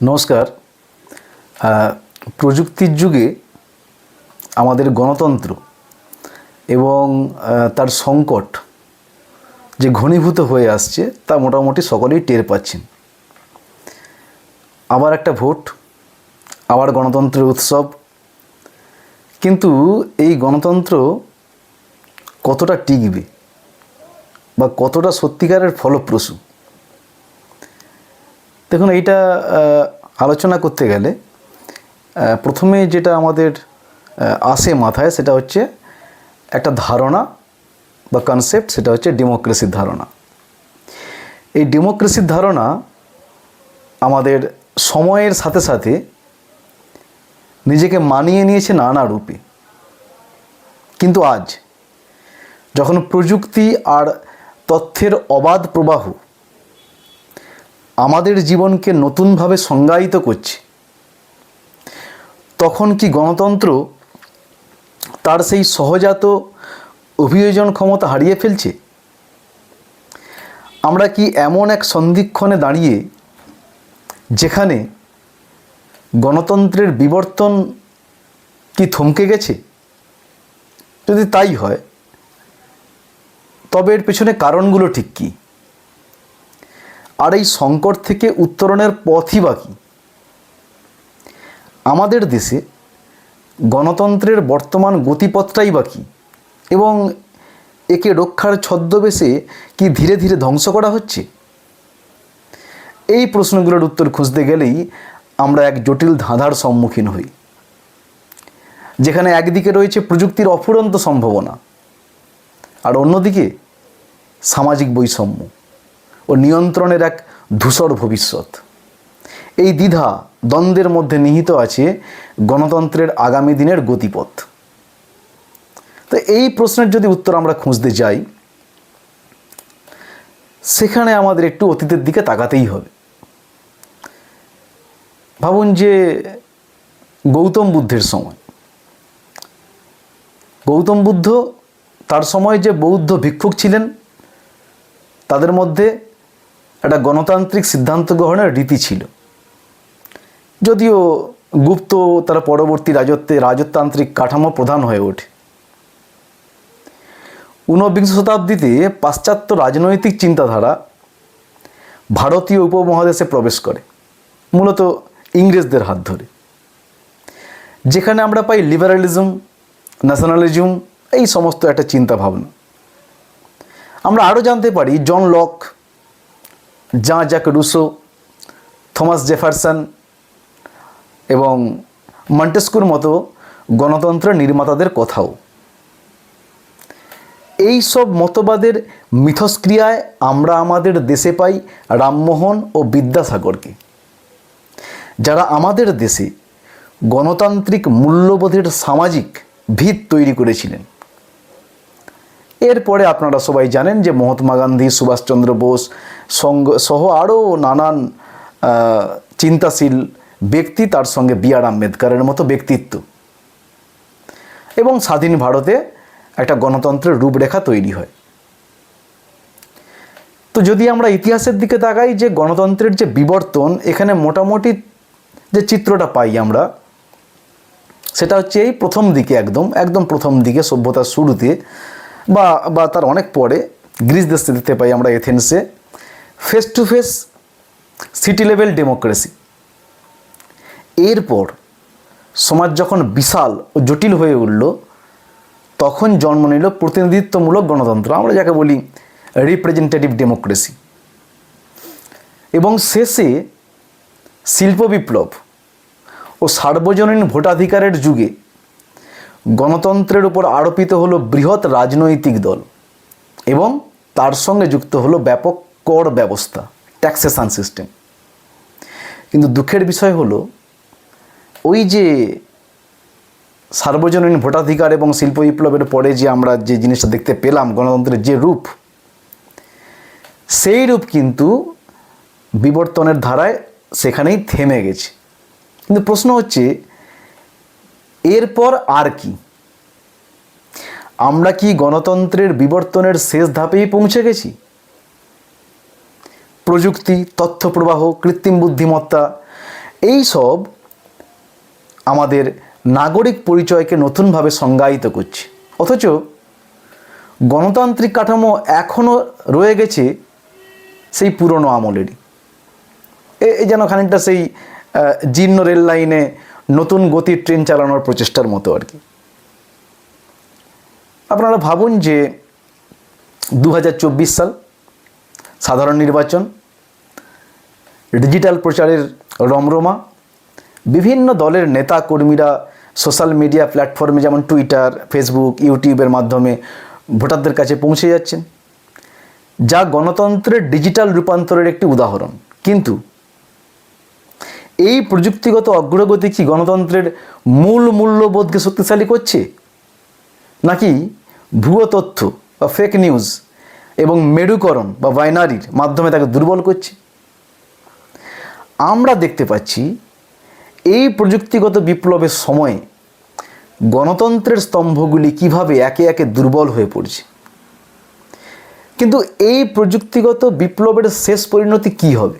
নমস্কার। প্রযুক্তির যুগে আমাদের গণতন্ত্র এবং তার সংকট যে ঘনীভূত হয়ে আসছে তা মোটামুটি সকলেই টের পাচ্ছেন। আবার একটা ভোট, আবার গণতন্ত্রের উৎসব। কিন্তু এই গণতন্ত্র কতটা টিকবে বা কতটা সত্যিকারের ফলপ্রসূ? দেখুন, এইটা আলোচনা করতে গেলে প্রথমে যেটা আমাদের আসে মাথায় সেটা হচ্ছে একটা ধারণা বা কনসেপ্ট সেটা হচ্ছে ডেমোক্রেসির ধারণা। এই ডেমোক্রেসির ধারণা আমাদের সময়ের সাথে সাথে নিজেকে মানিয়ে নিয়েছে নানা রূপে। কিন্তু আজ যখন প্রযুক্তি আর তথ্যের অবাধ প্রবাহ আমাদের জীবনকে নতুনভাবে সংজ্ঞায়িত করছে। তখন কি গণতন্ত্র তার সেই সহজাত অভিযোজন ক্ষমতা হারিয়ে ফেলছে? আমরা কি এমন এক সন্ধিক্ষণে দাঁড়িয়ে যেখানে গণতন্ত্রের বিবর্তন কি থমকে গেছে? যদি তাই হয়, তবে এর পেছনে কারণগুলো ঠিক কী? আর এই সংকট থেকে উত্তরণের পথই বাকি আমাদের দেশে গণতন্ত্রের বর্তমান গতিপথটাই বাকি এবং একে রক্ষার ছদ্মবেশে কি ধীরে ধীরে ধ্বংস করা হচ্ছে? এই প্রশ্নগুলোর উত্তর খুঁজতে গেলেই আমরা এক জটিল ধাঁধার সম্মুখীন হই। যেখানে একদিকে রয়েছে প্রযুক্তির অফুরন্ত সম্ভাবনা, আর অন্যদিকে সামাজিক বৈষম্য। ও নিয়ন্ত্রণের এক ধূসর ভবিষ্যৎ। এই দ্বিধা দ্বন্দ্বের মধ্যে নিহিত আছে গণতন্ত্রের আগামী দিনের গতিপথ। তো এই প্রশ্নের যদি উত্তর আমরা খুঁজতে যাই, সেখানে আমাদের একটু অতীতের দিকে তাকাতেই হবে। ভাবুন যে গৌতম বুদ্ধের সময়। গৌতম বুদ্ধ তার সময় যে বৌদ্ধ ভিক্ষুক ছিলেন, তাদের মধ্যে একটা গণতান্ত্রিক সিদ্ধান্ত গ্রহণের রীতি ছিল। যদিও গুপ্ত তার পরবর্তী রাজত্বে রাজতান্ত্রিক কাঠামো প্রধান হয়ে ওঠে। ঊনবিংশ শতাব্দীতে পাশ্চাত্য রাজনৈতিক চিন্তাধারা ভারতীয় উপমহাদেশে প্রবেশ করে, মূলত ইংরেজদের হাত ধরে। যেখানে আমরা পাই লিবারালিজম, ন্যাশনালিজম, এই সমস্ত একটা চিন্তা ভাবনা আমরা আরও জানতে পারি, John Locke Jean Jacques Rousseau Thomas Jefferson এবং মন্টেস্কুর মতো গণতন্ত্র নির্মাতাদের কথাও। এই সব মতবাদের মিথস্ক্রিয়ায় আমরা আমাদের দেশে পাই রামমোহন ও বিদ্যাসাগরকে। যারা আমাদের দেশে গণতান্ত্রিক মূল্যবোধের সামাজিক ভিত তৈরি করেছিলেন। এরপরে আপনারা সবাই জানেন যে মহাত্মা গান্ধী, সুভাষচন্দ্র বোস সঙ্গ সহ আরও নানান চিন্তাশীল ব্যক্তি তার সঙ্গে বি আর আম্বেদকারের মতো ব্যক্তিত্ব। এবং স্বাধীন ভারতে একটা গণতন্ত্রের রূপরেখা তৈরি হয়। তো যদি আমরা ইতিহাসের দিকে তাকাই যে গণতন্ত্রের যে বিবর্তন, এখানে মোটামুটি যে চিত্রটা পাই আমরা, সেটা হচ্ছে এই প্রথম দিকে একদম একদম প্রথম দিকে সভ্যতার শুরুতে বা বা তার অনেক পরে গ্রিস দেশে দেখতে পাই আমরা এথেন্সে। Face to face city level democracy এরপর সমাজ যখন বিশাল ও জটিল হয়ে উঠল, তখন জন্ম নিল প্রতিনিধিত্বমূলক গণতন্ত্র। আমরা যাকে বলি রিপ্রেজেন্টেটিভ ডেমোক্রেসি এবং শেষে শিল্প বিপ্লব ও সার্বজনীন ভোটাধিকারের যুগে গণতন্ত্রের উপর আরোপিত হলো বৃহৎ রাজনৈতিক দল এবং তার সঙ্গে যুক্ত হলো ব্যাপক কর ব্যবস্থা ট্যাক্সেশন সিস্টেম কিন্তু দুঃখের বিষয় হলো, ওই যে সার্বজনীন ভোটাধিকার এবং শিল্প বিপ্লবের পরে যে আমরা যে জিনিসটা দেখতে পেলাম, গণতন্ত্রের যে রূপ, সেই রূপ কিন্তু বিবর্তনের ধারায় সেখানেই থেমে গেছে। কিন্তু প্রশ্ন হচ্ছে এরপর আর কি? আমরা কি গণতন্ত্রের বিবর্তনের শেষ ধাপেই পৌঁছে গেছি? প্রযুক্তি তথ্য প্রবাহ কৃত্রিম বুদ্ধিমত্তা, এই সব আমাদের নাগরিক পরিচয়কে নতুনভাবে সংজ্ঞায়িত করছে। অথচ গণতান্ত্রিক কাঠামো এখনও রয়ে গেছে সেই পুরনো আমলেরই। এ যেন খানিকটা সেই জীর্ণ রেল লাইনে নতুন গতির ট্রেন চালানোর প্রচেষ্টার মতো আর কি। আপনারা ভাবুন যে দু হাজার চব্বিশ সাল সাধারণ নির্বাচন, ডিজিটাল প্রচারের রমরমা, বিভিন্ন দলের নেতা কর্মীরা সোশ্যাল মিডিয়া প্ল্যাটফর্মে যেমন টুইটার, ফেসবুক, ইউটিউবের মাধ্যমে ভোটারদের কাছে পৌঁছে যাচ্ছেন। যা গণতন্ত্রের ডিজিটাল রূপান্তরের একটি উদাহরণ। কিন্তু এই প্রযুক্তিগত অগ্রগতি কি গণতন্ত্রের মূল মূল্যবোধকে শক্তিশালী করছে? নাকি ভুয়ো তথ্য বা ফেক নিউজ এবং মেরুকরণ বা বাইনারির মাধ্যমে তাকে দুর্বল করছে? আমরা দেখতে পাচ্ছি এই প্রযুক্তিগত বিপ্লবের সময়ে গণতন্ত্রের স্তম্ভগুলি কীভাবে একে একে দুর্বল হয়ে পড়ছে? কিন্তু এই প্রযুক্তিগত বিপ্লবের শেষ পরিণতি কি হবে?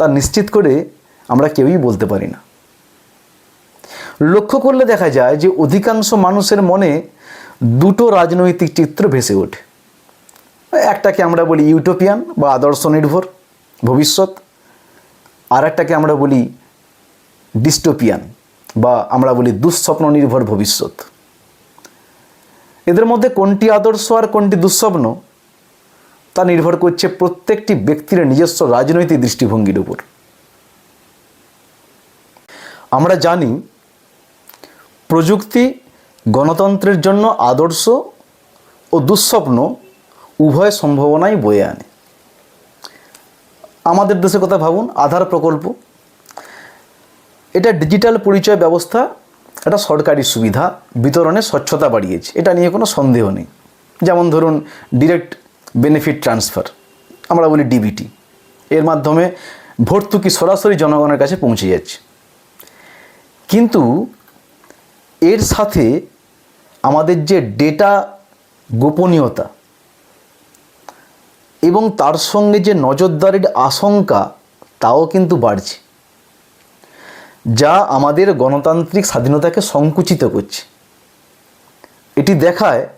তা নিশ্চিত করে আমরা কেউই বলতে পারি না। লক্ষ্য করলে দেখা যায় যে অধিকাংশ মানুষের মনে দুটো রাজনৈতিক চিত্র ভেসে ওঠে। একটাকে আমরা বলি ইউটোপিয়ান বা আদর্শ নির্ভর ভবিষ্যৎ আর একটাকে আমরা বলি ডিস্টোপিয়ান বা আমরা বলি দুঃস্বপ্ন নির্ভর ভবিষ্যৎ। এদের মধ্যে কোনটি আদর্শ আর কোনটি দুঃস্বপ্ন তা নির্ভর করছে প্রত্যেকটি ব্যক্তির নিজস্ব রাজনৈতিক দৃষ্টিভঙ্গির উপর। আমরা জানি, প্রযুক্তি গণতন্ত্রের জন্য আদর্শ ও দুঃস্বপ্ন উভয় সম্ভাবনাই বয়ে আনে। আমাদের দেশের কথা ভাবুন, আধার প্রকল্প। এটা ডিজিটাল পরিচয় ব্যবস্থা একটা সরকারি সুবিধা, বিতরণে স্বচ্ছতা বাড়িয়েছে। এটা নিয়ে কোনো সন্দেহ নেই। যেমন ধরুন, ডিরেক্ট বেনিফিট ট্রান্সফার আমরা বলি ডিবিটি এর মাধ্যমে ভর্তুকি সরাসরি জনগণের কাছে পৌঁছে যাচ্ছে। কিন্তু এর সাথে আমাদের যে ডেটা গোপনীয়তা এবং তার সঙ্গে যে নজরদারির আশঙ্কা, তাও কিন্তু বাড়ছে। যা আমাদের গণতান্ত্রিক স্বাধীনতাকে সংকুচিত করছে। এটি দেখায়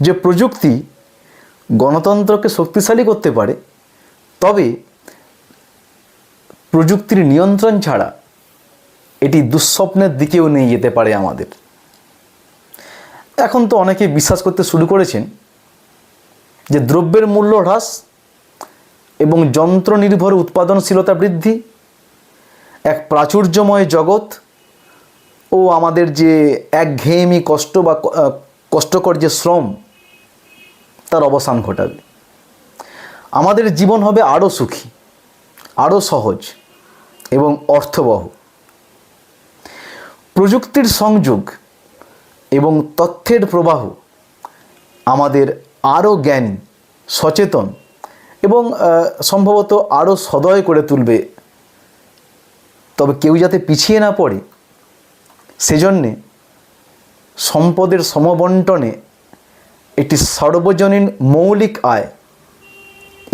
যে প্রযুক্তি গণতন্ত্রকে শক্তিশালী করতে পারে, তবে প্রযুক্তির নিয়ন্ত্রণ ছাড়া এটি দুঃস্বপ্নের দিকেও নিয়ে যেতে পারে আমাদের। এখন তো অনেকে বিশ্বাস করতে শুরু করেছেন যে দ্রব্যের মূল্য হ্রাস এবং যন্ত্র নির্ভর উৎপাদনশীলতা বৃদ্ধি, এক প্রাচুর্যময় জগৎ ও আমাদের যে একঘেয়েমি কষ্ট বা কষ্টকর যে শ্রম তার অবসান ঘটাবে। আমাদের জীবন হবে আরও সুখী, আরও সহজ এবং অর্থবহ। প্রযুক্তির সংযোগ এবং তথ্যের প্রবাহ আমাদের আরও জ্ঞানী, সচেতন এবং সম্ভবত আরও সদয় করে তুলবে। তবে কেউ যাতে পিছিয়ে না পড়ে, সেজন্যে সম্পদের সমবন্টনে একটি সর্বজনীন মৌলিক আয়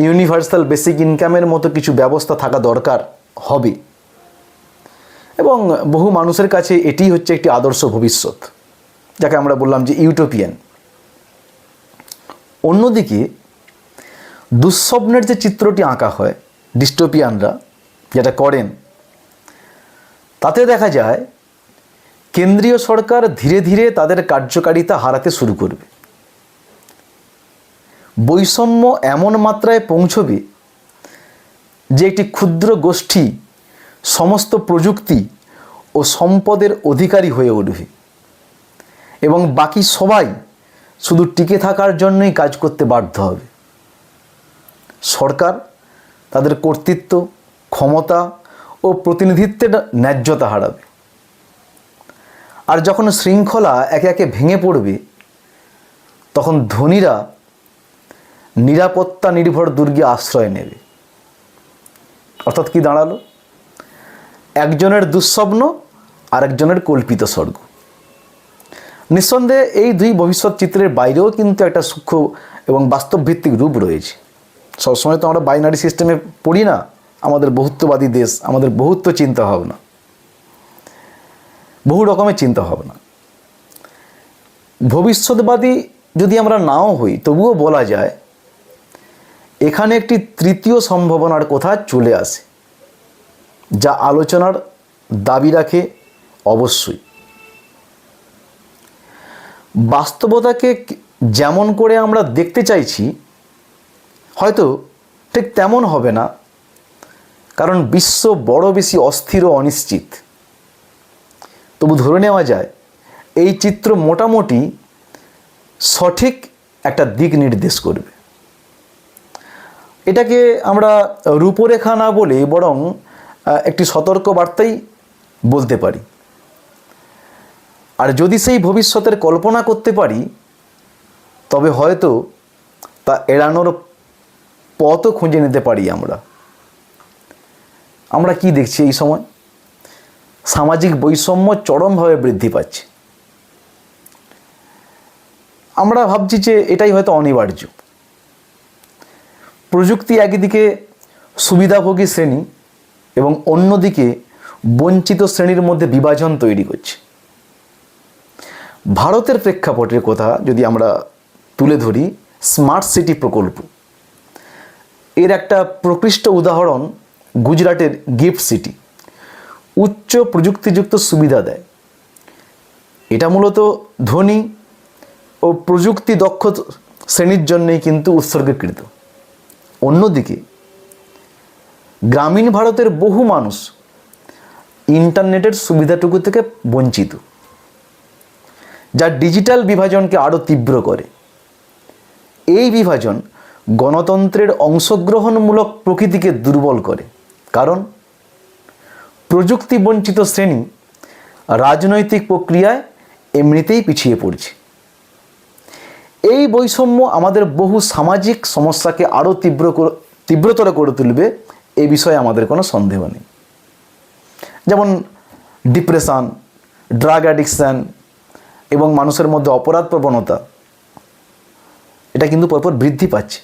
ইউনিভার্সাল বেসিক ইনকামের মতো কিছু ব্যবস্থা থাকা দরকার হবে। এবং বহু মানুষের কাছে এটি হচ্ছে একটি আদর্শ ভবিষ্যৎ, যাকে আমরা বললাম যে ইউটোপিয়ান অন্যদিকে, দুঃস্বপ্নের যে চিত্রটি আঁকা হয় ডিস্টোপিয়ানরা যেটা করেন, তাতে দেখা যায় কেন্দ্রীয় সরকার ধীরে ধীরে তাদের কার্যকারিতা হারাতে শুরু করবে। বৈষম্য এমন মাত্রায় পৌঁছবে যে একটি ক্ষুদ্র গোষ্ঠী সমস্ত প্রযুক্তি ও সম্পদের অধিকারী হয়ে উঠবে। এবং বাকি সবাই শুধু টিকে থাকার জন্যই কাজ করতে বাধ্য হবে। সরকার তাদের কর্তৃত্ব, ক্ষমতা ও প্রতিনিধিত্বের ন্যায্যতা হারাবে। আর যখন শৃঙ্খলা একে একে ভেঙে পড়বে, তখন ধনীরা নিরাপত্তা নির্ভর দুর্গে আশ্রয় নেবে। অর্থাৎ কি দাঁড়াল? একজনের দুঃস্বপ্ন আর একজনের কল্পিত স্বর্গ। নিঃসন্দেহে এই দুই ভবিষ্যৎ চিত্রের বাইরেও কিন্তু একটা সূক্ষ্ম এবং বাস্তবভিত্তিক রূপ রয়েছে। সবসময় তো আমরা বাইনারি সিস্টেমে পড়ি না, আমাদের বহুত্ববাদী দেশ, আমাদের বহুত্ব চিন্তা ভাবনা। বহু রকমের চিন্তা ভাবনা। ভবিষ্যৎবাদী যদি আমরা নাও হই, তবুও বলা যায় এখানে একটি তৃতীয় সম্ভাবনার কথা চলে আসে, যা আলোচনার দাবি রাখে অবশ্যই। বাস্তবতাকে যেমন করে আমরা দেখতে চাইছি, হয়তো ঠিক তেমন হবে না, কারণ বিশ্ব বড় বেশি অস্থির ও অনিশ্চিত। তবু ধরে নেওয়া যায়, এই চিত্র মোটামুটি সঠিক একটা দিক নির্দেশ করবে। এটাকে আমরা রূপরেখা না বলে বরং একটি সতর্ক বার্তাই বলতে পারি। আর যদি সেই ভবিষ্যতের কল্পনা করতে পারি, তবে হয়তো তা এড়ানোর পথও খুঁজে নিতে পারি আমরা। আমরা কি দেখছি এই সময়? সামাজিক বৈষম্য চরমভাবে বৃদ্ধি পাচ্ছে। আমরা ভাবছি যে এটাই হয়তো অনিবার্য। প্রযুক্তি একদিকে সুবিধাভোগী শ্রেণি এবং অন্যদিকে বঞ্চিত শ্রেণির মধ্যে বিভাজন তৈরি করছে। ভারতের প্রেক্ষাপটের কথা যদি আমরা তুলে ধরি, স্মার্ট সিটি প্রকল্প। এর একটা প্রকৃষ্ট উদাহরণ গুজরাটের গিফট সিটি। উচ্চ প্রযুক্তিযুক্ত সুবিধা দেয়। এটা মূলত ধনী ও প্রযুক্তি দক্ষ শ্রেণির জন্যই কিন্তু উৎসর্গীকৃত। অন্যদিকে, গ্রামীণ ভারতের বহু মানুষ ইন্টারনেটের সুবিধাটুকু থেকে বঞ্চিত, যা ডিজিটাল বিভাজনকে আরও তীব্র করে। এই বিভাজন গণতন্ত্রের অংশগ্রহণমূলক প্রকৃতিকে দুর্বল করে, কারণ প্রযুক্তি বঞ্চিত শ্রেণি রাজনৈতিক প্রক্রিয়ায় এমনিতেই পিছিয়ে পড়ছে। এই বৈষম্য আমাদের বহু সামাজিক সমস্যাকে আরও তীব্র তীব্রতর করে তুলবে এ বিষয়ে আমাদের কোনো সন্দেহ নেই। যেমন ডিপ্রেশন ড্রাগ অ্যাডিকশান এবং মানুষের মধ্যে অপরাধ প্রবণতা, এটা কিন্তু পরপর বৃদ্ধি পাচ্ছে।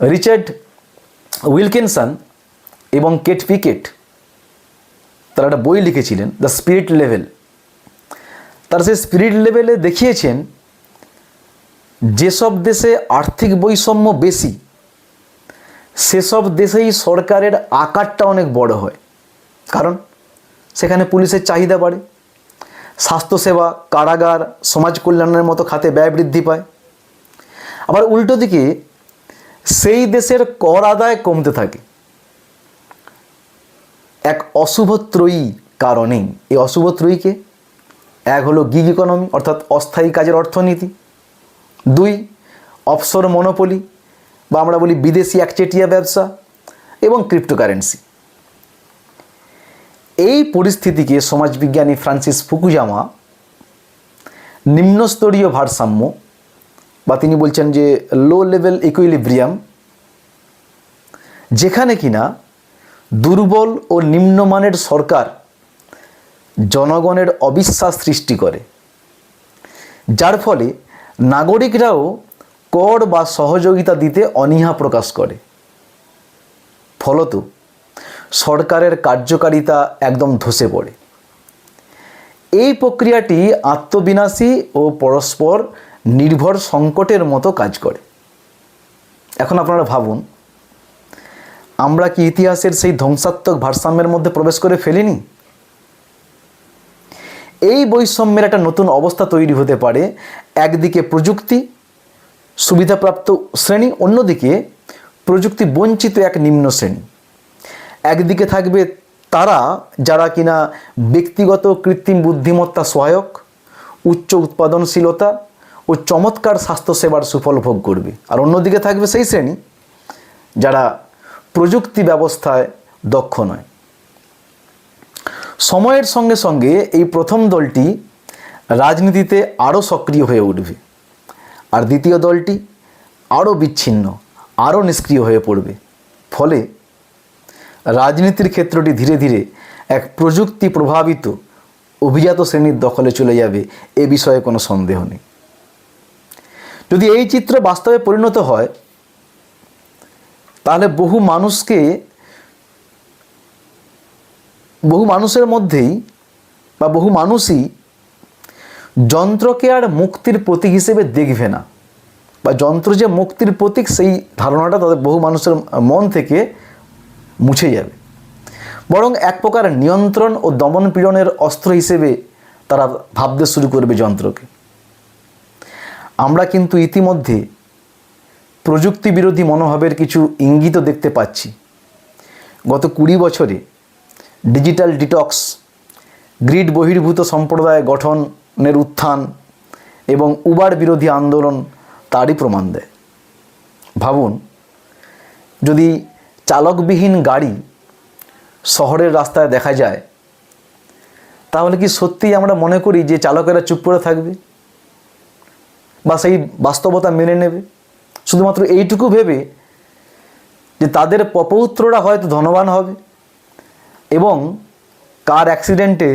রিচার্ড উইলকিনসন এবং কেট পিকেট, তারা একটা বই লিখেছিলেন, দ্য স্পিরিট লেভেল। তারা সেই স্পিরিট লেভেলে দেখিয়েছেন যেসব দেশে আর্থিক বৈষম্য বেশি, সেসব দেশেই সরকারের আকারটা অনেক বড় হয়। কারণ সেখানে পুলিশের চাহিদা বাড়ে, স্বাস্থ্যসেবা, কারাগার, সমাজ কল্যাণের মতো খাতে ব্যয় বৃদ্ধি পায়। আবার উল্টো দিকে সেই দেশের কর আদায় কমতে থাকে। এক অশুভত্রয়ী কারণেই। এই অশুভত্রয়ীকে এক হলো গিগ ইকোনমি অর্থাৎ অস্থায়ী কাজের অর্থনীতি। দুই অফশোর মনোপলি বা আমরা বলি বিদেশি একচেটিয়া ব্যবসা এবং ক্রিপ্টোকারেন্সি এই পরিস্থিতিকে সমাজবিজ্ঞানী ফ্রান্সিস ফুকুজামা নিম্নস্তরীয় ভারসাম্য বা তিনি বলছেন যে লো লেভেল ইকুইলিব্রিয়াম যেখানে কিনা দুর্বল ও নিম্নমানের সরকার জনগণের অবিশ্বাস সৃষ্টি করে, যার ফলে নাগরিকরাও কর বা সহযোগিতা দিতে অনীহা প্রকাশ করে। ফলত, সরকারের কার্যকারিতা একদম ধসে পড়ে। এই প্রক্রিয়াটি আত্মবিনাশী ও পরস্পর নির্ভর সংকটের মতো কাজ করে। এখন আপনারা ভাবুন, আমরা কি ইতিহাসের সেই ধ্বংসাত্মক ভারসাম্যের মধ্যে প্রবেশ করে ফেলিনি? এই বৈষম্যের একটা নতুন অবস্থা তৈরি হতে পারে। একদিকে প্রযুক্তি, সুবিধাপ্রাপ্ত শ্রেণি, অন্যদিকে প্রযুক্তি বঞ্চিত এক নিম্ন শ্রেণি। একদিকে থাকবে তারা যারা কিনা ব্যক্তিগত কৃত্রিম বুদ্ধিমত্তা সহায়ক, উচ্চ উৎপাদনশীলতা ও চমৎকার স্বাস্থ্যসেবার সুফল ভোগ করবে। আর অন্যদিকে থাকবে সেই শ্রেণি যারা প্রযুক্তি ব্যবস্থায় দক্ষ নয়। সময়ের সঙ্গে সঙ্গে এই প্রথম দলটি রাজনীতিতে আরও সক্রিয় হয়ে উঠবে। আর দ্বিতীয় দলটি আরও বিচ্ছিন্ন আরও নিষ্ক্রিয় হয়ে পড়বে। ফলে রাজনীতির ক্ষেত্রটি ধীরে ধীরে এক প্রযুক্তি প্রভাবিত অভিজাত শ্রেণির দখলে চলে যাবে এ বিষয়ে কোনো সন্দেহ নেই। যদি এই চিত্র বাস্তবে পরিণত হয়, তাহলে বহু মানুষকে বহু মানুষের মধ্যেই বা বহু মানুষই যন্ত্রকে আর মুক্তির প্রতীক হিসেবে দেখবে না। বা যন্ত্র যে মুক্তির প্রতীক, সেই ধারণাটা তাদের বহু মানুষের মন থেকে মুছে যাবে। বরং এক প্রকার নিয়ন্ত্রণ ও দমন পীড়নের অস্ত্র হিসেবে তারা ভাবতে শুরু করবে যন্ত্রকে। আমরা কিন্তু ইতিমধ্যে প্রযুক্তি বিরোধী মনোভাবের কিছু ইঙ্গিতও দেখতে পাচ্ছি। গত কুড়ি বছরে ডিজিটাল ডিটক্স, গ্রিড বহির্ভূত সম্প্রদায় গঠনের উত্থান এবং উবার বিরোধী আন্দোলন তারই প্রমাণ দেয়। ভাবুন, যদি চালকবিহীন গাড়ি শহরের রাস্তায় দেখা যায়, তাহলে কি সত্যিই আমরা মনে করি যে চালকেরা চুপ করে থাকবে? বা সেই বাস্তবতা মেনে নেবে? শুধুমাত্র এইটুকু ভেবে যে তাদের পপৌত্ররা হয়তো ধনবান হবে। এবং কার অ্যাক্সিডেন্টে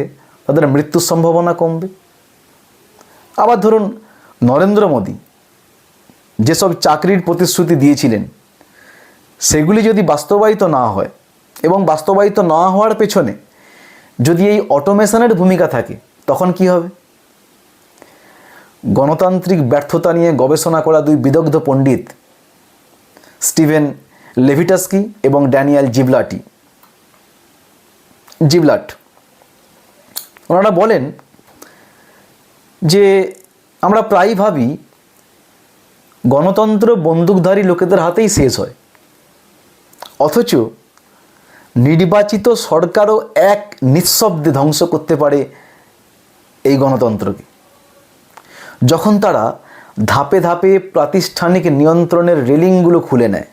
তাদের মৃত্যুর সম্ভাবনা কমবে? আবার ধরুন নরেন্দ্র মোদী যেসব চাকরির প্রতিশ্রুতি দিয়েছিলেন, সেগুলি যদি বাস্তবায়িত না হয় এবং বাস্তবায়িত না হওয়ার পেছনে যদি এই অটোমেশনের ভূমিকা থাকে, তখন কি হবে? গণতান্ত্রিক ব্যর্থতা নিয়ে গবেষণা করা দুই বিদগ্ধ পণ্ডিত স্টিভেন লেভিটাস্কি এবং ড্যানিয়াল জিবলাটি জিবলাট। ওনারা বলেন যে, আমরা প্রায়ই ভাবি, গণতন্ত্র বন্দুকধারী লোকেদের হাতেই শেষ হয়। অথচ নির্বাচিত সরকারও এক নিঃশব্দে ধ্বংস করতে পারে এই গণতন্ত্রকে। যখন তারা ধাপে ধাপে প্রাতিষ্ঠানিক নিয়ন্ত্রণের রেলিংগুলো খুলে নেয়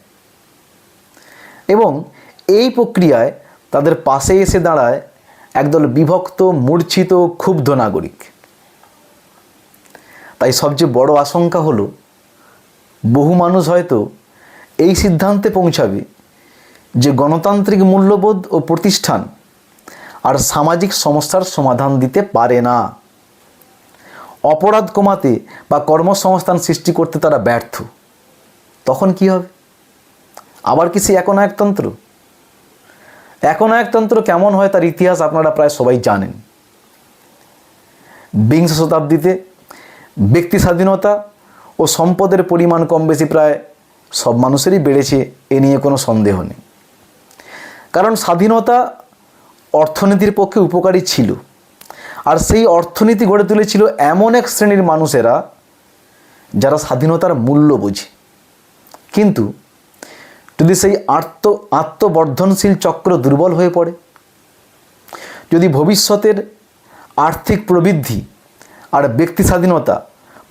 এবং এই প্রক্রিয়ায় তাদের পাশে এসে দাঁড়ায় একদল বিভক্ত, মূর্ছিত, ক্ষুব্ধ নাগরিক। তাই সবচেয়ে বড় আশঙ্কা হলো, বহু মানুষ হয়তো এই সিদ্ধান্তে পৌঁছাবে যে গণতান্ত্রিক মূল্যবোধ ও প্রতিষ্ঠান আর সামাজিক সমস্যার সমাধান দিতে পারে না। অপরাধ কমাতে বা কর্মসংস্থান সৃষ্টি করতে তারা ব্যর্থ। তখন কি হবে? আবার কি সেই একনায়কতন্ত্র? একনায়কতন্ত্র কেমন হয় তার ইতিহাস আপনারা প্রায় সবাই জানেন। বিংশ শতাব্দীতে ব্যক্তি স্বাধীনতা ও সম্পদের পরিমাণ কম বেশি প্রায় সব মানুষেরই বেড়েছে, এ নিয়ে কোনো সন্দেহ নেই। কারণ স্বাধীনতা অর্থনীতির পক্ষে উপকারী ছিল, আর সেই অর্থনীতি গড়ে তুলেছিল এমন এক শ্রেণির মানুষেরা যারা স্বাধীনতার মূল্য বোঝে। কিন্তু যদি সেই আত্ম, আত্মবর্ধনশীল চক্র দুর্বল হয়ে পড়ে, যদি ভবিষ্যতের আর্থিক প্রবৃদ্ধি আর ব্যক্তি স্বাধীনতা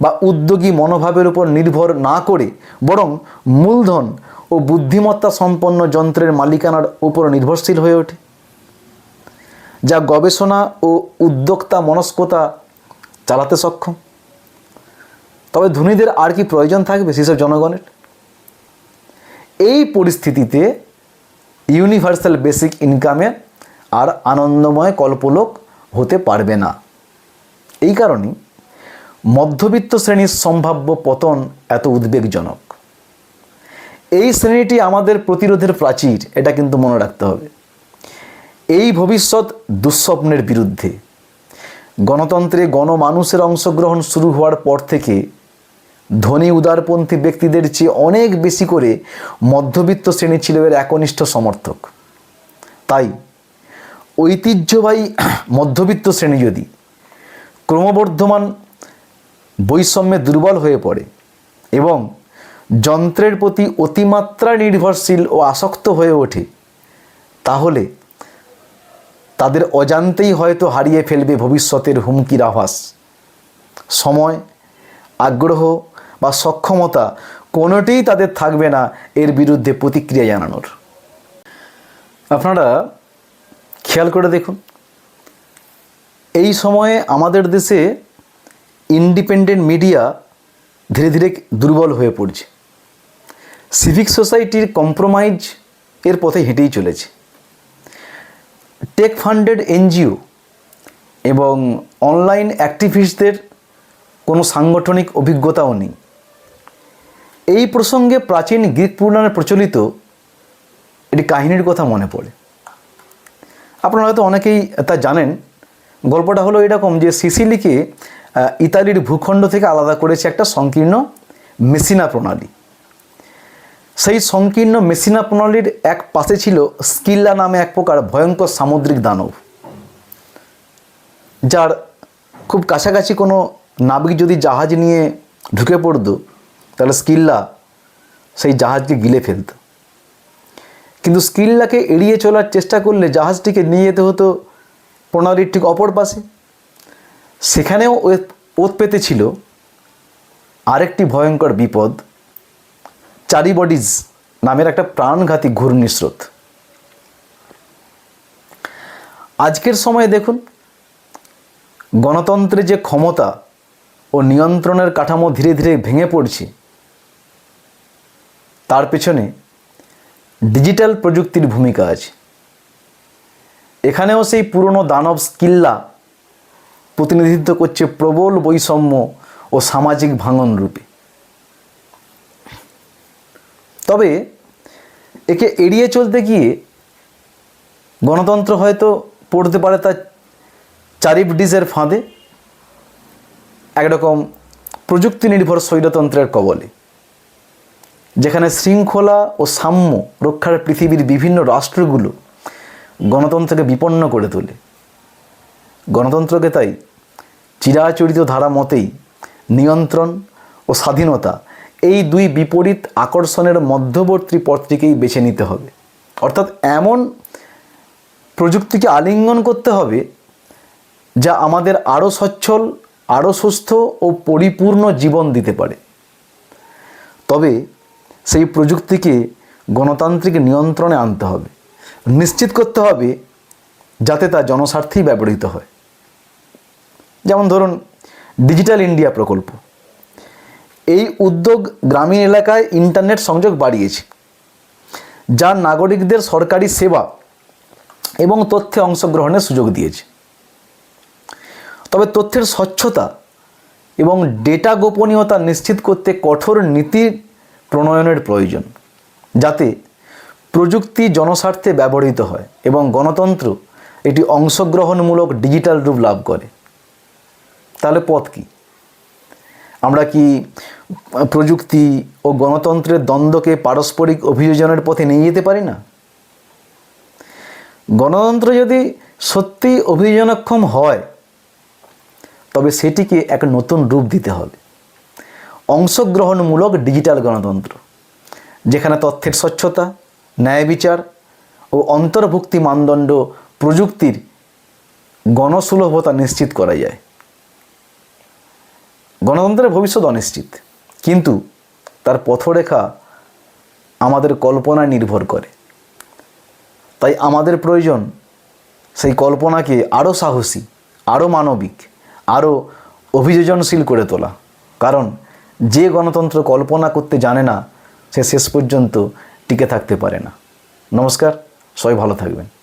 বা উদ্যোগী মনোভাবের উপর নির্ভর না করে, বরং মূলধন ও বুদ্ধিমত্তা সম্পন্ন যন্ত্রের মালিকানার উপর নির্ভরশীল হয়ে ওঠে, যা গবেষণা ও উদ্যোক্তা মনস্কতা চালাতে সক্ষম, তবে ধনীদের আর কি প্রয়োজন থাকবে সেসব জনগণের? এই পরিস্থিতিতে ইউনিভার্সাল বেসিক ইনকামে আর আনন্দময় কল্পলোক হতে পারবে না। এই কারণেই মধ্যবিত্ত শ্রেণির সম্ভাব্য পতন এত উদ্বেগজনক। এই শ্রেণীটি আমাদের প্রতিরোধের প্রাচীর, এটা কিন্তু মনে রাখতে হবে। এই ভবিষ্যৎ দুঃস্বপ্নের বিরুদ্ধে গণতন্ত্রে গণমানুষের অংশগ্রহণ শুরু হওয়ার পর থেকে ধনী উদারপন্থী ব্যক্তিদের চেয়ে অনেক বেশি করে মধ্যবিত্ত শ্রেণি ছিল এর একনিষ্ঠ সমর্থক। তাই ঐতিহ্যবাহী মধ্যবিত্ত শ্রেণি যদি ক্রমবর্ধমান বৈষম্যে দুর্বল হয়ে পড়ে এবং যন্ত্রের প্রতি অতিমাত্রা নির্ভরশীল ও আসক্ত হয়ে ওঠে, তাহলে তাদের অজান্তেই হয়তো হারিয়ে ফেলবে ভবিষ্যতের হুমকির আভাস। সময়, আগ্রহ বা সক্ষমতা কোনোটিই তাদের থাকবে না এর বিরুদ্ধে প্রতিক্রিয়া জানানোর। আপনারা খেয়াল করে দেখুন, এই সময়ে আমাদের দেশে ইন্ডিপেন্ডেন্ট মিডিয়া ধীরে ধীরে দুর্বল হয়ে পড়ছে। সিভিক সোসাইটির কম্প্রোমাইজ এর পথে হেঁটেই চলেছে। টেক ফান্ডেড এনজিও এবং অনলাইন অ্যাক্টিভিস্টদের কোনো সাংগঠনিক অভিজ্ঞতাও নেই। এই প্রসঙ্গে প্রাচীন গ্রিক পুরাণে প্রচলিত একটি কাহিনীর কথা মনে পড়ে। আপনারা হয়তো অনেকেই তা জানেন। গল্পটা হলো এরকম যে সিসিলিকে ইতালির ভূখণ্ড থেকে আলাদা করেছে একটা সংকীর্ণ মেসিনা প্রণালী। সেই সংকীর্ণ মেসিনা প্রণালীর এক পাশে ছিল স্কিল্লা নামে এক প্রকার ভয়ঙ্কর সামুদ্রিক দানব। যার খুব কাছাকাছি কোনো নাবিক যদি জাহাজ নিয়ে ঢুকে পড়তো তাহলে স্কিল্লা সেই জাহাজকে গিলে ফেলত। কিন্তু স্কিল্লাকে এড়িয়ে চলার চেষ্টা করলে জাহাজটিকে নিয়ে যেতে হতো প্রণালীর ঠিক অপর পাশে। সেখানেও ওত- পেতে ছিল আরেকটি ভয়ঙ্কর বিপদ চারি বডিজ নামের একটা প্রাণঘাতী ঘূর্ণিস্রোত আজকের সময়ে দেখুন গণতন্ত্রের যে ক্ষমতা ও নিয়ন্ত্রণের কাঠামো ধীরে ধীরে ভেঙে পড়ছে তার পেছনে ডিজিটাল প্রযুক্তির ভূমিকা আছে। এখানেও সেই পুরনো দানব স্কিল্লা প্রতিনিধিত্ব করছে প্রবল বৈষম্য ও সামাজিক ভাঙন রূপে। তবে একে এড়িয়ে চলতে গিয়ে গণতন্ত্র হয়তো পড়তে পারে তার চারিপডিসের ফাঁদে, একরকম প্রযুক্তি নির্ভর স্বৈরতন্ত্রের কবলে। যেখানে শৃঙ্খলা ও সাম্য রক্ষার পৃথিবীর বিভিন্ন রাষ্ট্রগুলো গণতন্ত্রকে বিপন্ন করে তোলে। গণতন্ত্রকে তাই চিরাচরিত ধারা মতেই নিয়ন্ত্রণ ও স্বাধীনতা এই দুই বিপরীত আকর্ষণের মধ্যবর্তী পথটিকেই বেছে নিতে হবে। অর্থাৎ এমন প্রযুক্তিকে আলিঙ্গন করতে হবে যা আমাদের আরও সচ্ছল আরও সুস্থ ও পরিপূর্ণ জীবন দিতে পারে। তবে সেই প্রযুক্তিকে গণতান্ত্রিক নিয়ন্ত্রণে আনতে হবে। নিশ্চিত করতে হবে যাতে তা জনস্বার্থেই ব্যবহৃত হয়। যেমন ধরুন, ডিজিটাল ইন্ডিয়া প্রকল্প। এই উদ্যোগ গ্রামীণ এলাকায় ইন্টারনেট সংযোগ বাড়িয়েছে, যা নাগরিকদের সরকারি সেবা এবং তথ্যে অংশগ্রহণের সুযোগ দিয়েছে। তবে তথ্যের স্বচ্ছতা এবং ডেটা গোপনীয়তা নিশ্চিত করতে কঠোর নীতি প্রণয়নের প্রয়োজন, যাতে প্রযুক্তি জনস্বার্থে ব্যবহৃত হয় এবং গণতন্ত্র এটি অংশগ্রহণমূলক ডিজিটাল রূপ লাভ করে। তাহলে পথ কী? আমরা কি প্রযুক্তি ও গণতন্ত্রের দ্বন্দ্বকে পারস্পরিক অভিযোজনের পথে নিয়ে যেতে পারি না? গণতন্ত্র যদি সত্যি অভিযোজনক্ষম হয়, তবে সেটিকে এক নতুন রূপ দিতে হবে। অংশগ্রহণমূলক ডিজিটাল গণতন্ত্র, যেখানে তথ্যের স্বচ্ছতা, ন্যায় বিচার ও অন্তর্ভুক্তি মানদণ্ড প্রযুক্তির গণসুলভতা নিশ্চিত করা যায়। গণতন্ত্রের ভবিষ্যৎ অনিশ্চিত, কিন্তু তার পথরেখা আমাদের কল্পনায় নির্ভর করে। তাই আমাদের প্রয়োজন সেই কল্পনাকে আরও সাহসী, আরও মানবিক, আরও অভিযোজনশীল করে তোলা। কারণ যে গণতন্ত্র কল্পনা করতে জানে না, সে শেষ পর্যন্ত টিকে থাকতে পারে না। নমস্কার, সবাই ভালো থাকবেন।